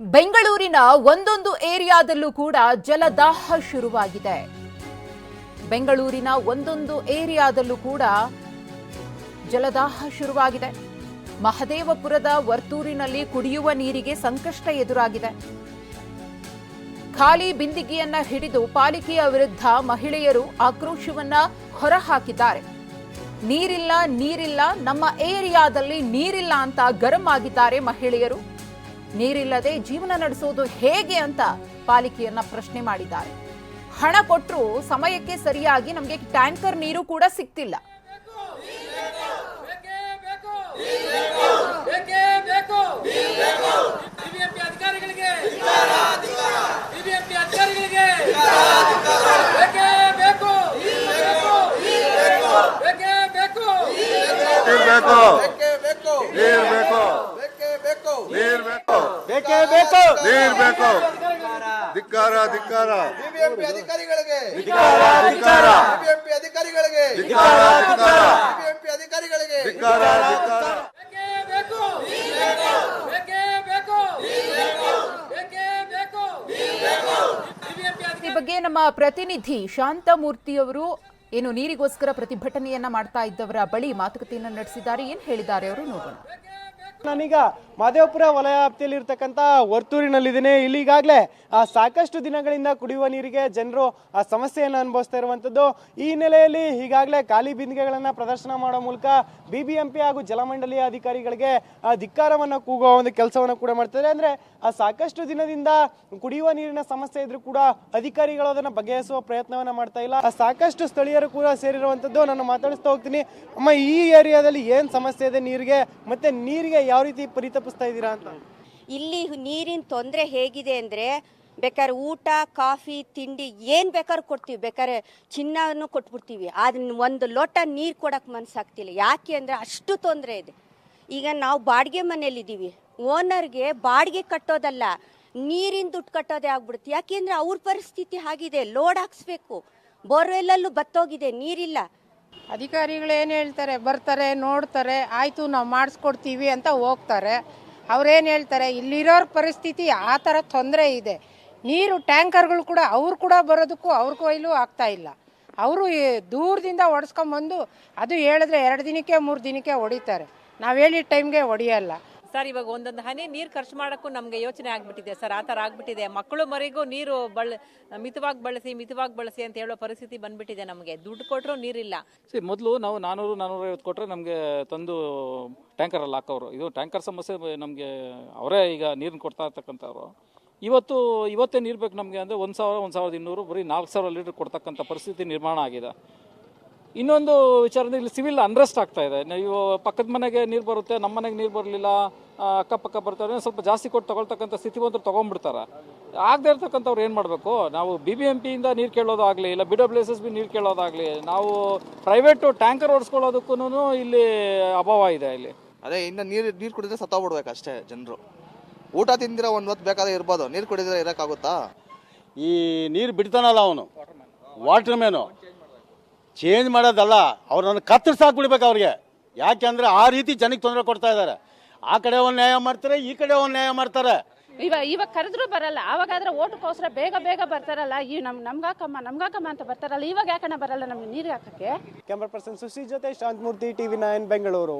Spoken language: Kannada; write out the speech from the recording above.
ಬೆಂಗಳೂರಿನ ಒಂದೊಂದು ಏರಿಯಾದಲ್ಲೂ ಕೂಡ ಜಲದಾಹ ಶುರುವಾಗಿದೆ. ಬೆಂಗಳೂರಿನ ಒಂದೊಂದು ಏರಿಯಾದಲ್ಲೂ ಕೂಡ ಜಲದಾಹ ಶುರುವಾಗಿದೆ. ಮಹದೇವಪುರದ ವರ್ತೂರಿನಲ್ಲಿ ಕುಡಿಯುವ ನೀರಿಗೆ ಸಂಕಷ್ಟ ಎದುರಾಗಿದೆ. ಖಾಲಿ ಬಿಂದಿಗೆಯನ್ನ ಹಿಡಿದು ಪಾಲಿಕೆಯ ವಿರುದ್ಧ ಮಹಿಳೆಯರು ಆಕ್ರೋಶವನ್ನ ಹೊರಹಾಕಿದ್ದಾರೆ. ನೀರಿಲ್ಲ ನೀರಿಲ್ಲ, ನಮ್ಮ ಏರಿಯಾದಲ್ಲಿ ನೀರಿಲ್ಲ ಅಂತ ಗರಂ ಆಗಿದ್ದಾರೆ ಮಹಿಳೆಯರು. ನೀರಿಲ್ಲದೆ ಜೀವನ ನಡೆಸೋದು ಹೇಗೆ ಅಂತ ಪಾಲಿಕೆಯನ್ನ ಪ್ರಶ್ನೆ ಮಾಡಿದ್ದಾರೆ. ಹಣ ಕೊಟ್ಟರು ಸಮಯಕ್ಕೆ ಸರಿಯಾಗಿ ನಮಗೆ ಟ್ಯಾಂಕರ್ ನೀರು ಕೂಡ ಸಿಗ್ತಿಲ್ಲ. ಬೇಕೇ. ಬೇಕು. ಬೇಕೇ. ಬೇಕು ಬೇಕೇ. ನೀರ್ ಬೇಕು. ಧಿಕ್ಕಾರ ಧಿಕ್ಕಾರ. ಬಿಬಿಎಂಪಿ ಅಧಿಕಾರಿಗಳಿಗೆ. ಧಿಕ್ಕಾರ ಧಿಕ್ಕಾರ. ಬಿಬಿಎಂಪಿ ಅಧಿಕಾರಿಗಳಿಗೆ. ಧಿಕ್ಕಾರ ಧಿಕ್ಕಾರ. ಬಿಬಿಎಂಪಿ ಅಧಿಕಾರಿಗಳಿಗೆ. ಧಿಕ್ಕಾರ ಧಿಕ್ಕಾರ. ಬೇಕೇ ಬೇಕು. ಬೇಕೇ ಬೇಕು. ಬೇಕೇ ಬೇಕು. ಬಿಬಿಎಂಪಿ ಈ ಬಗ್ಗೆ ನಮ್ಮ ಪ್ರತಿನಿಧಿ ಶಾಂತಮೂರ್ತಿಯವರು ಏನು ನೀರಿಗೋಸ್ಕರ ಪ್ರತಿಭಟನೆಯನ್ನ ಮಾಡ್ತಾ ಇದ್ದವರ ಬಳಿ ಮಾತುಕತೆಯನ್ನು ನಡೆಸಿದ್ದಾರೆ. ಏನ್ ಹೇಳಿದ್ದಾರೆ ಅವರು ನೋಡೋಣ. ನಾನೀಗ ಮಾದೇವಪುರ ವಲಯ ವ್ಯಾಪ್ತಿಯಲ್ಲಿ ಇರ್ತಕ್ಕಂಥ ವರ್ತೂರಿನಲ್ಲಿದ್ದೀನಿ. ಇಲ್ಲಿ ಈಗಾಗಲೇ ಸಾಕಷ್ಟು ದಿನಗಳಿಂದ ಕುಡಿಯುವ ನೀರಿಗೆ ಜನರು ಆ ಸಮಸ್ಯೆಯನ್ನು ಅನುಭವಿಸ್ತಾ ಇರುವಂಥದ್ದು. ಈ ಹಿನ್ನೆಲೆಯಲ್ಲಿ ಈಗಾಗಲೇ ಖಾಲಿ ಬಿಂದಿಗೆಗಳನ್ನು ಪ್ರದರ್ಶನ ಮಾಡೋ ಮೂಲಕ ಬಿ ಬಿ ಎಂ ಪಿ ಹಾಗೂ ಜಲಮಂಡಳಿಯ ಅಧಿಕಾರಿಗಳಿಗೆ ಆ, ಧಿಕ್ಕಾರವನ್ನು ಕೂಗುವ ಒಂದು ಕೆಲಸವನ್ನು ಕೂಡ ಮಾಡ್ತಾರೆ ಅಂದರೆ ಸಾಕಷ್ಟು ದಿನದಿಂದ ಕುಡಿಯುವ ನೀರಿನ ಸಮಸ್ಯೆ ಇದ್ರೂ ಕೂಡ ಅಧಿಕಾರಿಗಳು ಅದನ್ನು ಬಗೆಹರಿಸುವ ಪ್ರಯತ್ನವನ್ನ ಮಾಡ್ತಾ ಇಲ್ಲ. ಆ, ಸಾಕಷ್ಟು ಸ್ಥಳೀಯರು ಕೂಡ ಸೇರಿರುವಂಥದ್ದು. ನಾನು ಮಾತಾಡಿಸ್ತಾ ಹೋಗ್ತೀನಿ. ಅಮ್ಮ ಈ ಏರಿಯಾದಲ್ಲಿ ಏನು ಸಮಸ್ಯೆ ಇದೆ? ನೀರಿಗೆ ಮತ್ತೆ ನೀರಿಗೆ ಯಾವ ರೀತಿ ಪರಿತಪಿಸ್ತಾ ಇದ್ದೀರಾ ಅಂತ? ಇಲ್ಲಿ ನೀರಿನ ತೊಂದರೆ ಹೇಗಿದೆ ಅಂದರೆ ಬೇಕಾದ್ರೆ ಊಟ, ಕಾಫಿ, ತಿಂಡಿ ಏನು ಬೇಕಾದ್ರೂ ಕೊಡ್ತೀವಿ. ಬೇಕಾದ್ರೆ ಚಿನ್ನನೂ ಕೊಟ್ಬಿಡ್ತೀವಿ. ಅದನ್ನ ಒಂದು ಲೋಟ ನೀರು ಕೊಡೋಕೆ ಮನಸ್ಸಾಗ್ತಿಲ್ಲ ಯಾಕೆ ಅಂದರೆ ಅಷ್ಟು ತೊಂದರೆ ಇದೆ. ಈಗ ನಾವು ಬಾಡಿಗೆ ಮನೇಲಿದ್ದೀವಿ ಓನರ್ಗೆ ಬಾಡಿಗೆ ಕಟ್ಟೋದಲ್ಲ, ನೀರಿನ ದುಡ್ಡು ಕಟ್ಟೋದೇ ಆಗ್ಬಿಡುತ್ತೆ. ಯಾಕೆಂದರೆ ಅವ್ರ ಪರಿಸ್ಥಿತಿ ಆಗಿದೆ ಲೋಡ್ ಹಾಕ್ಸ್ಬೇಕು. ಬೋರ್ವೆಲ್ಲಲ್ಲೂ ಬತ್ತೋಗಿದೆ, ನೀರಿಲ್ಲ. ಅಧಿಕಾರಿಗಳು ಏನು ಹೇಳ್ತಾರೆ, ಬರ್ತಾರೆ, ನೋಡ್ತಾರೆ, ಆಯಿತು ನಾವು ಮಾಡಿಸ್ಕೊಡ್ತೀವಿ ಅಂತ ಹೋಗ್ತಾರೆ. ಅವ್ರೇನು ಹೇಳ್ತಾರೆ, ಇಲ್ಲಿರೋರ ಪರಿಸ್ಥಿತಿ ಆ ಥರ ತೊಂದರೆ ಇದೆ. ನೀರು ಟ್ಯಾಂಕರ್ಗಳು ಕೂಡ ಅವ್ರು ಕೂಡ ಬರೋದಕ್ಕೂ ಅವ್ರ ಕೈಲೂ ಆಗ್ತಾ ಇಲ್ಲ. ಅವರು ದೂರದಿಂದ ಹೊಡೆಸ್ಕೊಂಬಂದು ಅದು ಹೇಳಿದ್ರೆ ಎರಡು ದಿನಕ್ಕೆ, ಮೂರು ದಿನಕ್ಕೆ ಹೊಡಿತಾರೆ. ನಾವು ಹೇಳಿದ ಟೈಮ್ಗೆ ಹೊಡಿಯಲ್ಲ. ಸರ್, ಇವಾಗ ಒಂದೊಂದು ಹನಿ ನೀರು ಖರ್ಚು ಮಾಡೋಕ್ಕೂ ನಮಗೆ ಯೋಚನೆ ಆಗಿಬಿಟ್ಟಿದೆ ಸರ್. ಆ ಥರ ಆಗಿಬಿಟ್ಟಿದೆ. ಮಕ್ಕಳು ಮರಿಗೂ ನೀರು ಬಳ, ಮಿತವಾಗಿ ಬಳಸಿ ಮಿತವಾಗಿ ಬಳಸಿ ಅಂತ ಹೇಳೋ ಪರಿಸ್ಥಿತಿ ಬಂದ್ಬಿಟ್ಟಿದೆ ನಮಗೆ. ದುಡ್ಡು ಕೊಟ್ಟರು ನೀರಿಲ್ಲ. ಸಿ, ಮೊದಲು ನಾವು ನಾನ್ನೂರು ನಾನೂರೈವತ್ತು ಕೊಟ್ಟರೆ ನಮಗೆ ತಂದು ಟ್ಯಾಂಕರಲ್ಲಿ ಹಾಕೋರು ಇದು ಟ್ಯಾಂಕರ್ ಸಮಸ್ಯೆ ನಮಗೆ ಅವರೇ ಈಗ ನೀರನ್ನು ಕೊಡ್ತಾ ಇರ್ತಕ್ಕಂಥವ್ರು. ಇವತ್ತು, ಇವತ್ತೇ ನೀರು ಬೇಕು ನಮಗೆ ಅಂದರೆ ಒಂದು ಸಾವಿರ, ಒಂದು ಸಾವಿರದ ಇನ್ನೂರು, ಬರೀ ನಾಲ್ಕು ಸಾವಿರ ಲೀಟ್ರ್ ಕೊಡ್ತಕ್ಕಂಥ ಪರಿಸ್ಥಿತಿ ನಿರ್ಮಾಣ ಆಗಿದೆ. ಇನ್ನೊಂದು ವಿಚಾರ ಅಂದ್ರೆ ಇಲ್ಲಿ ಸಿವಿಲ್ ಅನ್ರೆಸ್ಟ್ ಆಗ್ತಾ ಇದೆ. ನೀವು ಪಕ್ಕದ ಮನೆಗೆ ನೀರು ಬರುತ್ತೆ ನಮ್ಮ ಮನೆಗೆ ನೀರು ಬರಲಿಲ್ಲ ಅಕ್ಕಪಕ್ಕ ಬರ್ತಾರೆ ಸ್ವಲ್ಪ ಜಾಸ್ತಿ ಕೊಟ್ಟು ತಗೊಳ್ತಕ್ಕಂಥ ಸ್ಥಿತಿವಂತರು ತೊಗೊಂಡ್ಬಿಡ್ತಾರೆ. ಆಗದೆ ಇರ್ತಕ್ಕಂಥವ್ರು ಏನು ಮಾಡಬೇಕು? ನಾವು ಬಿ ಬಿ ಎಂ ಪಿಯಿಂದ ನೀರು ಕೇಳೋದಾಗಲಿ ಇಲ್ಲ B W S S B ನೀರು ಕೇಳೋದಾಗಲಿ ನಾವು ಪ್ರೈವೇಟು ಟ್ಯಾಂಕರ್ ಓಡಿಸ್ಕೊಳ್ಳೋದಕ್ಕೂ ಇಲ್ಲಿ ಅಭಾವ ಇದೆ ಇಲ್ಲಿ. ಅದೇ ಇನ್ನು ನೀರು ನೀರು ಕುಡಿದ್ರೆ ಸತ್ತೋಗ್ಬಿಡ್ಬೇಕು ಅಷ್ಟೇ ಜನರು. ಊಟ ತಿಂದಿರ ಒಂದು ಹೊತ್ತು ಬೇಕಾದ್ರೆ ಇರ್ಬೋದು ನೀರು ಕುಡಿದ್ರೆ ಇರೋಕ್ಕಾಗುತ್ತಾ? ಈ ನೀರು ಬಿಡ್ತಾನಲ್ಲ ಅವನು. ವಾಟರ್ ಮ್ಯಾನು ಚೇಂಜ್ ಮಾಡೋದಲ್ಲ ಅವ್ರನ್ನ ಕತ್ತರಿಸಾಕ್ ಬಿಡ್ಬೇಕು ಅವ್ರಿಗೆ. ಯಾಕೆಂದ್ರೆ ಆ ರೀತಿ ಜನಕ್ಕೆ ತೊಂದರೆ ಕೊಡ್ತಾ ಇದ್ದಾರೆ. ಆ ಕಡೆ ಒಂದು ನ್ಯಾಯ ಮಾಡ್ತಾರೆ ಈ ಕಡೆ ಒಂದು ನ್ಯಾಯ ಮಾಡ್ತಾರೆ. ಇವಾಗ ಇವಾಗ ಕರೆದ್ರು ಬರಲ್ಲ ಅವಾಗಾದ್ರೆ ಓಟಕ್ಕೋಸ್ಕರ ಬೇಗ ಬೇಗ ಬರ್ತಾರಲ್ಲ ಈ ನಮ್ ನಮ್ಗಾಕಮ್ಮ ನಮ್ಗಾಕಮ್ಮ ಅಂತ ಬರ್ತಾರಲ್ಲ ಇವಾಗ ಯಾಕಣ್ಣ ಬರಲ್ಲ ನಮ್ಗೆ ನೀರು ಹಾಕಕ್ಕೆ? ಕ್ಯಾಮ್ರಾ ಪರ್ಸನ್ ಸುಶಿ ಜೊತೆ ಶಾಂತಮೂರ್ತಿ ಟಿವಿ ನೈನ್ ಬೆಂಗಳೂರು.